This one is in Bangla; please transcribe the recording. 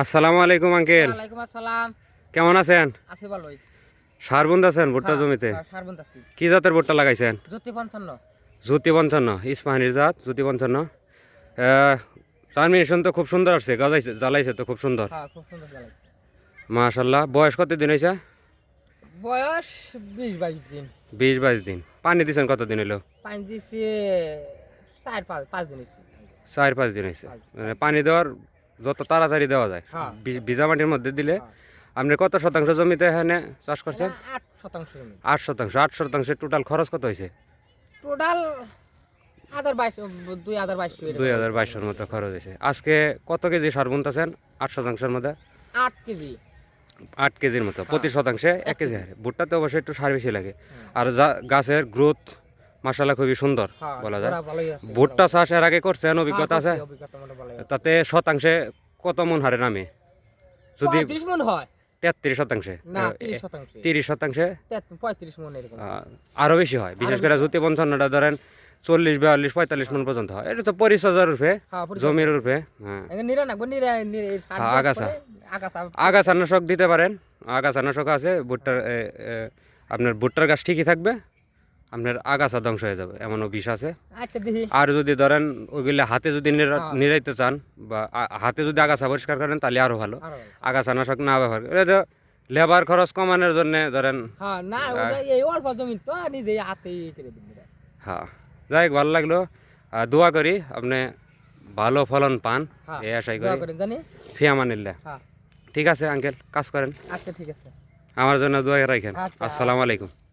আসসালামু আলাইকুম আঙ্কেল। ওয়ালাইকুম আসসালাম। কেমন আছেন? আছি ভালোই। সার আছেন ভুট্টা জমিতে? সারবন্ত আছি কি জাতের ভুট্টা লাগাইছেন? জ্যোতি পঞ্চান্ন। জ্যোতি পঞ্চান্ন জাত জ্যোতি পঞ্চান্ন। ট্রান্সমিশন তো খুব সুন্দর আসছে গাজাইছে জ্বালাইছে তো খুব সুন্দর। হ্যাঁ খুব সুন্দর চালাইছে মাশাল্লাহ বয়স কত দিন হয়েছে বয়স বিশ বাইশ দিন। বিশ বাইশ দিন। পানি দিছেন কত দিন হলো পানি দিছি চার পাঁচ পাঁচ দিন হয়েছে চার পাঁচ দিন হয়েছে মানে পানি দেওয়ার যত তাড়াতাড়ি দেওয়া যায়। হ্যাঁ। ভিজা মাটির মধ্যে দিলে আপনি কত শতাংশ জমিতে এখানে চাষ করছেন? আট শতাংশ আট শতাংশ আট শতাংশের টোটাল খরচ কত হয়েছে? টোটাল দুই হাজার বাইশ দুই হাজার বাইশের মতো খরচ হয়েছে। আজকে কত কেজি সার বুনতেছেন? আট শতাংশের মধ্যে? আট কেজি। আট কেজির মতো প্রতি শতাংশে এক কেজি হারে। ভুট্টাতে অবশ্যই একটু সার বেশি লাগে। আর যা- গাছের গ্রোথ মাসালা খুবই সুন্দর হ্যাঁ বলা যায়। ভুট্টা চাষ এর আগে করছেন অভিজ্ঞতা আছে? হ্যাঁ, আছে। তাতে শতাংশে কত মন হারে নামে? যদি তেত্রিশ শতাংশে? তিরিশ শতাংশে। আরও বেশি হয়। বিশেষ করে জ্যোতি পঞ্চান্নটা ধরেন চল্লিশ বিয়াল্লিশ পঁয়তাল্লিশ মন পর্যন্ত হয়। এটা তো পরিচর্যার রূপে হ্যাঁ জমির রূপে আগাছা। আগাছা। নাশক দিতে পারেন। আগাছা নাশক আছে ভুট্টার আপনার ভুট্টার গাছ ঠিকই থাকবে। আপনার আগাছা ধ্বংস হয়ে যাবে এমনও বিষ আছে। আচ্ছা আর যদি ধরেন ওইগুলো হাতে যদি হ্যাঁ। নিরাইতে চান বা হাতে যদি আগাছা পরিষ্কার করেন তাহলে আরও ভালো। আগাছা নাশক না ব্যবহার করে। এটা তো লেবার খরচ কমানোর জন্য ধরেন হ্যাঁ। হ্যাঁ। যাই হোক, ভালো লাগল। দোয়া করি আপনি ভালো ফলন পান হ্যাঁ এই আশাই করি। হ্যাঁ। ঠিক আছে আঙ্কেল কাজ করেন। আচ্ছা ঠিক আছে। আমার জন্য দোয়া রাখেন। আচ্ছা। আসসালামু আলাইকুম।